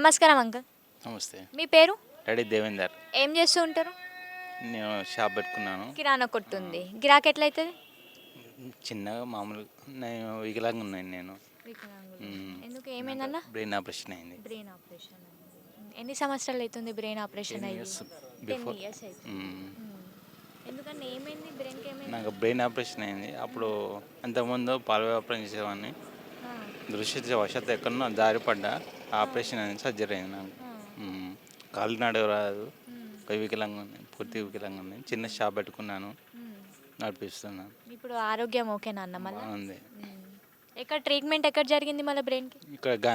నమస్కారం అంకుల్. నమస్తే. మీ పేరు? డాడీ దేవేందర్. ఏం చేస్తూ ఉంటారు? నేను షాప్ పెట్టుకున్నాను. కిరాణా కొట్టుంది గిరాక్ ఎట్లయితుంది? చిన్నగా మామూలు నేను వికలాంగా ఉన్నాను నేను. ఎందుకు? ఏమైందన్నా? బ్రెయిన్ ఆపరేషన్ అయింది. బ్రెయిన్ ఆపరేషన్ ఎన్ని సంవత్సరాలు అవుతుంది బ్రెయిన్ ఆపరేషన్ అయ్యి. ఎందుకంటే ఏమైంది? బ్రెయిన్కి ఏమైంది? నాకు బ్రెయిన్ ఆపరేషన్ అయింది. అప్పుడు అంతకుముందు పాల వ్యాపారం చేసేవాడిని. దృష్టి వశత ఎక్కడో దారి పడ్డా. ఆపరేషన్ అయింది సర్జరీ అయింది నాకు. కాలు నడవ రాదు. ఒక వికలాంగా ఉంది పూర్తి వికలాంగా ఉంది. చిన్న షాప్ పెట్టుకున్నాను. నడిపిస్తున్నాను. ఇప్పుడు ఆరోగ్యం ఓకేనా అన్న మళ్ళీ? బాగుంది. ఎక్కడ ట్రీట్మెంట్ ఎక్కడ జరిగింది మళ్ళీ బ్రెయిన్కి? ఇక్కడ గా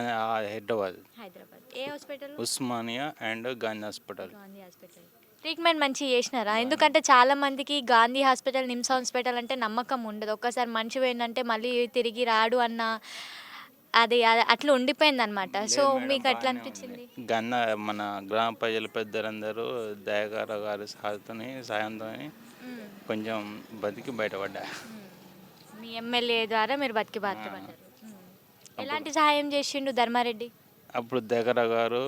హైదరాబాద్. హైదరాబాద్. ఏ hospital? Osmania and Gandhi hospital. Gandhi hospital. Treatment మంచిగా చేసినారా? ఎందుకంటే చాలా మందికి గాంధీ హాస్పిటల్ నిమ్స్ హాస్పిటల్ అంటే నమ్మకం ఉండదు. ఒక్కసారి మనిషి పోయిందంటే మళ్ళీ తిరిగి రాడు అన్న అది అట్లా ఉండిపోయింది అనమాట సో మీకు అట్లా అనిపించింది గన్న మన గ్రామ ప్రజల పెద్దలందరూ దయాగార గారి సహాయంతో సాయంతో. కొంచెం బతికి బయటపడ్డా. మీ ఎమ్మెల్యే ద్వారా మీరు బతికి బాధపడ్డారు. ఎలాంటి సహాయం చేసిండు ధర్మారెడ్డి? అప్పుడు దగ్గర గారు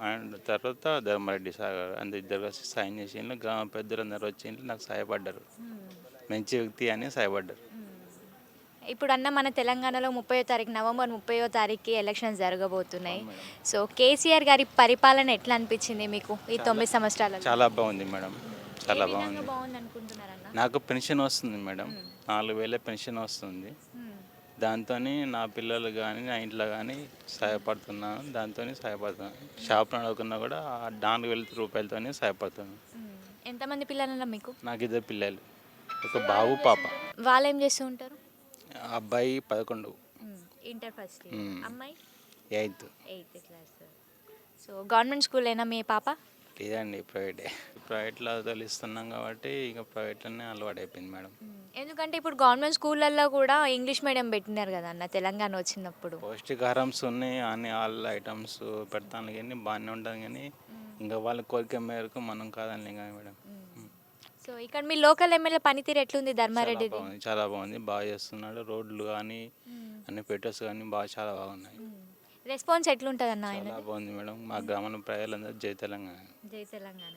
అండ్ తర్వాత ధర్మారెడ్డి సార్ గారు అంత ఇద్దరు కలిసి సాయం చేసిండ్రు. గ్రామ పెద్దలందరూ వచ్చిండ్రు నాకు సహాయపడ్డారు. మంచి వ్యక్తి అని సహాయపడ్డారు. ఇప్పుడు అన్న మన తెలంగాణలో ముప్పయో తారీఖు నవంబర్ ముప్పయో తారీఖుకి ఎలక్షన్స్ జరగబోతున్నాయి. సో కేసీఆర్ గారి పరిపాలన ఎట్లా అనిపించింది మీకు ఈ తొమ్మిది సంవత్సరాలలో? చాలా బాగుంది మేడం. చాలా బాగుంది. నాకు పెన్షన్ వస్తుంది మేడం. నాలుగు వేల పెన్షన్ వస్తుంది. దాంతో నా పిల్లలు కానీ నా ఇంట్లో కానీ సహాయపడుతున్నాను దాంతో సహాయపడుతున్నాను షాప్ నడుకున్నా కూడా నాలుగు వేల రూపాయలతోనే సహాయపడుతున్నాను ఎంతమంది పిల్లలన్నా మీకు? నాకు ఇద్దరు పిల్లలు. ఒక బాబు పాప. వాళ్ళు ఏం చేస్తూ ఉంటారు? అబ్బాయి పదకొండు. ఇంటర్ ఫస్ట్ మ్మ్. అమ్మాయి? Eighth. Eighth class. So government స్కూలేనా మీ పాప? లేదండి ప్రైవేటే. ప్రైవేట్లో తొలిస్తున్నాం కాబట్టి ఇక ప్రైవేట్లోనే అలవాటు అయిపోయింది మేడం. ఎందుకంటే ఇప్పుడు గవర్నమెంట్ స్కూళ్ళల్లో కూడా ఇంగ్లీష్ మీడియం పెట్టినారు కదా అన్న తెలంగాణ వచ్చినప్పుడు. పౌష్టికాహారంస్ ఉన్నాయి అన్ని ఆల్ ఐటమ్స్ పెడతాను కానీ బాగానే ఉంటుంది కానీ ఇంకా వాళ్ళ కోరిక మేరకు మనం కాదని కానీ మేడం. సో ఇక్కడ మీ లోకల్ ఎమ్మెల్యే పనితీరు ఎట్లుంది బాగుంది చాలా బాగుంది. బాగా చేస్తున్నాడు. రోడ్లు కానీ అన్ని పెట్టర్స్ కానీ బాగా చాలా బాగున్నాయి. రెస్పాన్స్ ఎట్లుంటుంది అన్న ఆయన చాలా బాగుంది మేడం. మా గ్రామంలో ప్రజలందరూ జై తెలంగాణ. జై తెలంగాణ.